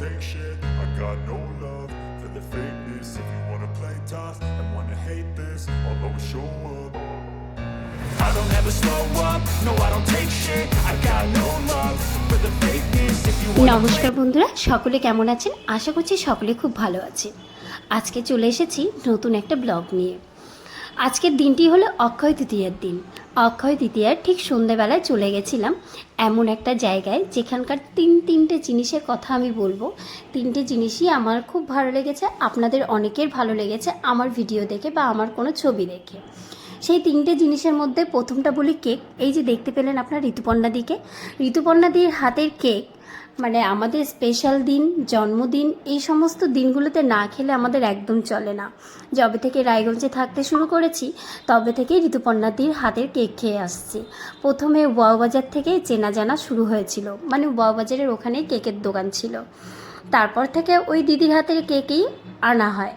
take shit. I got no love for the fakeness. If you wanna play tough and wanna hate this, I'll always show up. I don't ever slow up, no I don't take shit. I got no love for the fakeness. If you wanna নমস্কার বন্ধুরা সকলে কেমন আছেন আশা করছি সকলে খুব ভালো আছেন আজকে চলে এসেছি নতুন একটা ব্লগ নিয়ে আজকের দিনটি হলো অক্ষয় তৃতীয়ার দিন। অক্ষয় তৃতীয়ার ঠিক সন্ধেবেলায় চলে গেছিলাম এমন একটা জায়গায় যেখানকার তিন, তিনটে জিনিসের কথা আমি বলব। তিনটে জিনিসই আমার খুব ভালো লেগেছে, আপনাদের অনেকের ভালো লেগেছে আমার ভিডিও দেখে বা আমার কোনো ছবি দেখে। সেই তিনটে জিনিসের মধ্যে প্রথমটা বলি কেক। এই যে দেখতে পেলেন আপনার ঋতুপর্ণাদিকে। ঋতুপর্ণাদির হাতের কেক মানে আমাদের স্পেশাল দিন, জন্মদিন, এই সমস্ত দিনগুলোতে না খেলে আমাদের একদম চলে না। যবে থেকে রায়গঞ্জে থাকতে শুরু করেছি, তবে থেকেই ঋতুপর্ণাদির হাতের কেক খেয়ে আসছি। প্রথমে ওয়াওবাজার থেকে চেনা জানা শুরু হয়েছিল মানে ওয়াওবাজারের ওখানেই কেকের দোকান ছিল। তারপর থেকে ওই দিদির হাতের কেকই আনা হয়।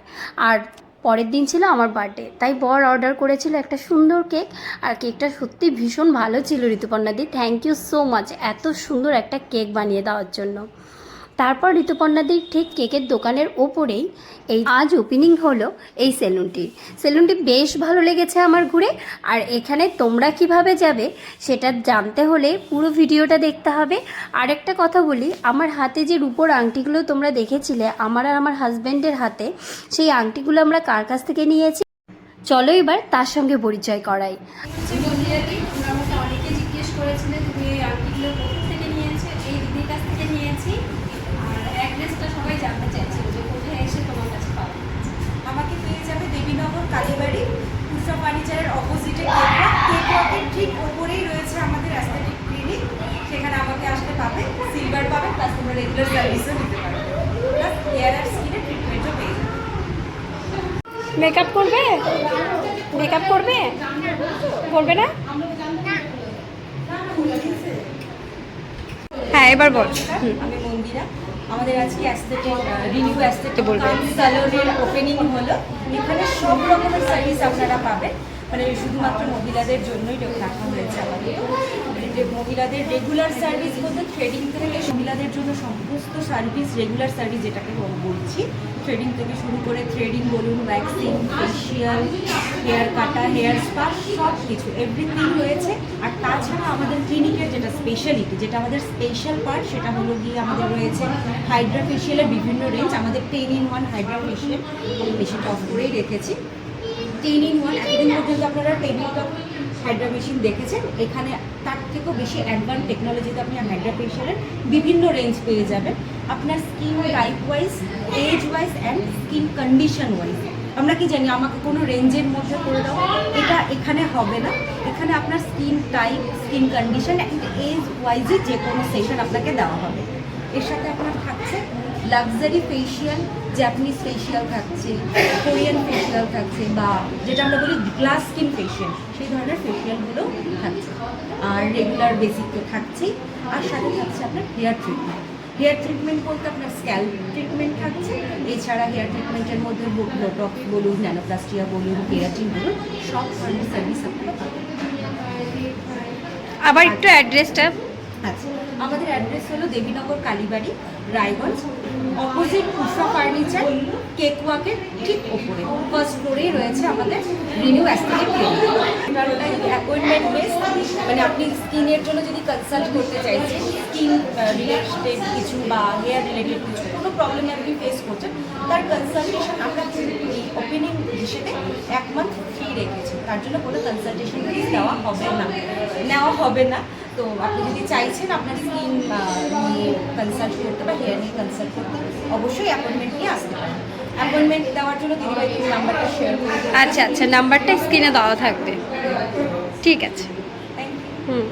আর পরের দিন ছিল আমার বার্থডে তাই বর অর্ডার করেছিল একটা সুন্দর কেক আর কেকটা সত্যি ভীষণ ভালো ছিল ঋতুপর্ণাদি থ্যাংক ইউ সো মাচ এত সুন্দর একটা কেক বানিয়ে দেওয়ার জন্য। তারপর ঋতুপর্ণাদির ঠিক কেকের দোকানের ওপরেই এই আজ ওপেনিং হলো এই সেলুনটির সেলুনটি বেশ ভালো লেগেছে আমার ঘুরে, আর এখানে তোমরা কীভাবে যাবে সেটা জানতে হলে পুরো ভিডিওটা দেখতে হবে। আর একটা কথা বলি, আমার হাতে যে রূপোর আংটিগুলো তোমরা দেখেছিলে, আমার আর আমার হাজব্যান্ডের হাতে, সেই আংটিগুলো আমরা কার কাছ থেকে নিয়েছি? চলো এবার তার সঙ্গে পরিচয় করাই। তুমি এই আংটিগুলো কোথা থেকে নিয়েছো? এই দিদির কাছ থেকে নিয়েছি। জানতে চাইছিল যে কোথায় এসে তোমার কাছে পাবো। আমাকে পেয়ে যাবে দেবীনগর কালীবাড়ি উষা ফার্নিচারের অপোজিটে কেক ওয়াকের ঠিক ওপরেই রয়েছে আমাদের অ্যাস্থেটিক ক্লিনিক সেখানে আমাকে আসতে পাবে সিলভার পাবে প্লাস তোমরা রেগুলার সার্ভিসও নিতে পারবে প্লাস হেয়ার আর স্কিনের ট্রিটমেন্টও পেয়ে যাবে। মেকআপ করবে? মেকআপ করবে? করবে না? হ্যাঁ এবার বল। আমি মন্দিরা। আমাদের আজকে অ্যাস্থেটিক রিনিউ অ্যাস্থেটিক স্যালনের ওপেনিং হলো। এখানে সব রকমের সার্ভিস আপনারা পাবেন। মানে শুধুমাত্র মহিলাদের জন্যই রাখা হয়েছে আমাদের। যে মহিলাদের রেগুলার সার্ভিস বলতে থ্রেডিং থেকে মহিলাদের জন্য সমস্ত সার্ভিস রেগুলার সার্ভিস যেটাকে বল- বলছি থ্রেডিং থেকে শুরু করে থ্রেডিং বলুন ভ্যাকসিন ফেশিয়াল হেয়ার কাটা হেয়ার স্পা সব কিছু এভরিথিং রয়েছে। আর তাছাড়া আমাদের ক্লিনিকের যেটা স্পেশালিটি যেটা আমাদের স্পেশাল পার্ট সেটা হলো গিয়ে আমাদের রয়েছে হাইড্রা ফেশিয়ালের বিভিন্ন রেঞ্জ আমাদের ten in one hydra facial আমি বেশি টপ করেই রেখেছি। টেন ইন ওয়ান, এতদিন পর্যন্ত আপনারা টেবিল টপ হাইড্রা মেশিন দেখেছেন। এখানে তার থেকেও বেশি অ্যাডভান্স টেকনোলজিতে আপনি হাইড্রা ফেশিয়ালের বিভিন্ন রেঞ্জ পেয়ে যাবেন। আপনার skin type wise age wise and skin condition wise আমরা কি জানি, আমাকে কোনো রেঞ্জের মধ্যে করে দাও। এটা এখানে হবে না। এখানে আপনার skin type skin condition and age ওয়াইজে যে কোনো সেশন আপনাকে দেওয়া হবে। এর সাথে আপনার থাকছে লাক্সারি ফেশিয়াল জাপানিজ ফেশিয়াল থাকছে কোরিয়ান ফেশিয়াল থাকছে বা যেটা আমরা বলি গ্লাস স্কিন ফেশিয়াল সেই ধরনের ফেশিয়ালগুলো থাকছে। আর রেগুলার বেসিক তো থাকছেই। আর সাথে থাকছে আপনার হেয়ার ট্রিটমেন্ট হেয়ার ট্রিটমেন্ট বলতে আপনার স্ক্যাল্প ট্রিটমেন্ট থাকছে। এছাড়া হেয়ার ট্রিটমেন্টের মধ্যে বোটক্স বলুন ন্যানোপ্লাস্টিয়া বলুন কেরাটিন বলুন সব ধরনের সার্ভিস আপনারা পাবেন। আবার একটু অ্যাড্রেসটা আচ্ছা। আমাদের অ্যাড্রেস হলো Devinagar, Kalibari, Raiganj opposite Usha furniture cake ওয়াকের ঠিক ওপরে। ফার্স্ট ফ্লোরেই রয়েছে আমাদের রিনিউ অ্যাস্থেটিক ওটাই অ্যাপয়েন্টমেন্ট বেস মানে আপনি স্কিনের জন্য যদি কনসাল্ট করতে চাইছেন স্কিন রিলেটেড কিছু বা হেয়ার রিলেটেড কিছু, কোনো প্রবলেম আপনি ফেস করছেন, তার কনসালটেশন আমরা ওপেনিং হিসেবে এক মান্থ ফ্রি রেখেছি। তার জন্য কোনো কনসালটেশন দেওয়া হবে না। নেওয়া হবে না। তো আপনি যদি চাইছেন আপনার স্কিন নিয়ে কনসাল্ট করতে বা হেয়ার নিয়ে কনসাল্ট করতে অবশ্যই অ্যাপয়েন্টমেন্ট নিয়ে আসতে পারেন। অ্যাপয়েন্টমেন্ট দেওয়ার জন্য দিদিভাই তুমি নাম্বারটা শেয়ার করে আচ্ছা আচ্ছা নাম্বারটা স্ক্রিনে দেওয়া থাকবে। ঠিক আছে। Thank you hmm.